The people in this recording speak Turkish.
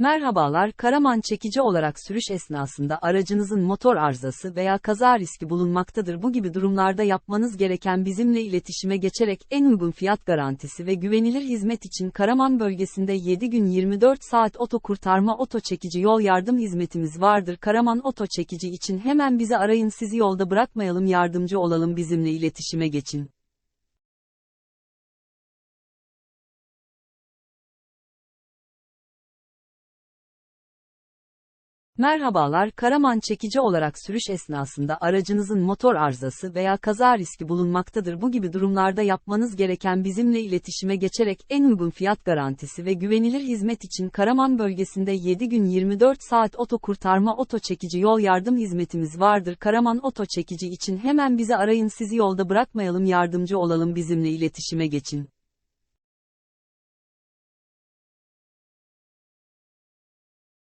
Merhabalar, Karaman çekici olarak sürüş esnasında aracınızın motor arızası veya kaza riski bulunmaktadır. Bu gibi durumlarda yapmanız gereken bizimle iletişime geçerek en uygun fiyat garantisi ve güvenilir hizmet için Karaman bölgesinde 7 gün 24 saat oto kurtarma oto çekici yol yardım hizmetimiz vardır. Karaman oto çekici için hemen bizi arayın sizi yolda bırakmayalım yardımcı olalım bizimle iletişime geçin. Merhabalar, Karaman çekici olarak sürüş esnasında aracınızın motor arızası veya kaza riski bulunmaktadır. Bu gibi durumlarda yapmanız gereken bizimle iletişime geçerek en uygun fiyat garantisi ve güvenilir hizmet için Karaman bölgesinde 7 gün 24 saat oto kurtarma oto çekici yol yardım hizmetimiz vardır. Karaman oto çekici için hemen bizi arayın sizi yolda bırakmayalım yardımcı olalım bizimle iletişime geçin.